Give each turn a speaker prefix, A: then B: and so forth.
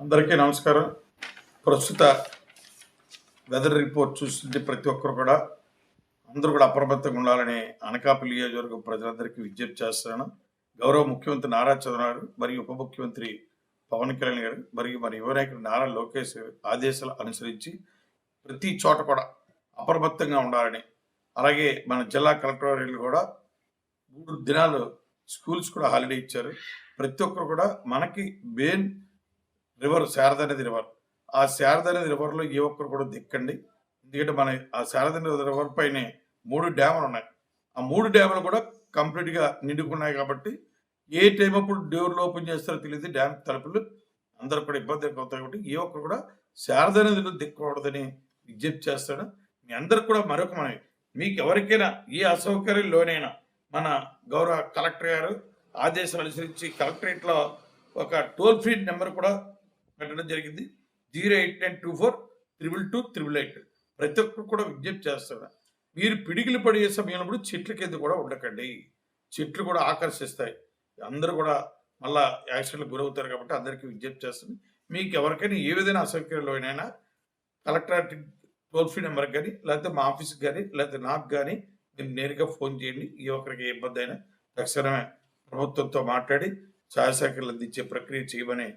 A: అందరికీ నమస్కారం. ప్రస్తుత వెదర్ రిపోర్ట్ చూస్తుంటే ప్రతి ఒక్కరు కూడా అందరూ కూడా అప్రమత్తంగా ఉండాలని అనకాపల్లి నియోజకవర్గం ప్రజలందరికీ విజ్ఞప్తి చేస్తున్నాను. గౌరవ ముఖ్యమంత్రి నారా చంద్రబాబు గారు మరియు ఉప ముఖ్యమంత్రి పవన్ కళ్యాణ్ గారు మరియు మన యువనాయకుడు నారా లోకేష్ ఆదేశాలు అనుసరించి ప్రతి చోట కూడా అప్రమత్తంగా ఉండాలని అలాగే మన జిల్లా కలెక్టరేట్లు కూడా మూడు దినాలు స్కూల్స్ కూడా హాలిడే ఇచ్చారు. ప్రతి ఒక్కరు కూడా మనకి మెయిన్ రివర్ శారద అనేది రివర్. ఆ శారద అనేది రివర్లో ఏ ఒక్కరు కూడా దిక్కండి. ఎందుకంటే మన ఆ శారద అనేది రివర్ పైనే మూడు డ్యాములు ఉన్నాయి. ఆ మూడు డ్యాములు కూడా కంప్లీట్గా నిండుకున్నాయి కాబట్టి ఏ టైం అప్పుడు డోర్లు ఓపెన్ చేస్తారో తెలియదు డ్యామ్ తలుపులు అందరూ కూడా ఇబ్బంది అవుతాయి కాబట్టి ఏ ఒక్కరు కూడా శారద నదిలో దిక్కకూడదని విజ్ఞప్తి చేస్తాడు. మీ అందరికి కూడా మరొక మనవి మీకు ఎవరికైనా ఏ అసౌకర్యం లోనైనా మన గౌరవ కలెక్టర్ గారు ఆదేశాలు అనుసరించి కలెక్టరేట్లో ఒక టోల్ ఫ్రీ నెంబర్ కూడా పెట్టడం జరిగింది. Zero eight nine two four triple two triple eight. ప్రతి ఒక్కరు కూడా విజ్ఞప్తి చేస్తాడు మీరు పిడికిలు పడే సమయంలో చెట్ల కింద కూడా ఉండకండి. చెట్లు కూడా ఆకర్షిస్తాయి. అందరూ కూడా మళ్ళా యాక్సిడెంట్కి గురవుతారు కాబట్టి అందరికీ విజ్ఞప్తి చేస్తుంది మీకు ఎవరికైనా ఏ విధమైన అసౌకర్యంలోనైనా కలెక్టరేట్ టోల్ ఫ్రీ నెంబర్కి కానీ లేకపోతే మా ఆఫీస్కి కానీ లేకపోతే నాకు కానీ మీరు నేరుగా ఫోన్ చేయండి. ఏ ఒక్కరికి ఏ ఇబ్బంది అయినా తక్షణమే ప్రభుత్వంతో మాట్లాడి సహాయ సహకారాలు అందించే ప్రక్రియ చేయమని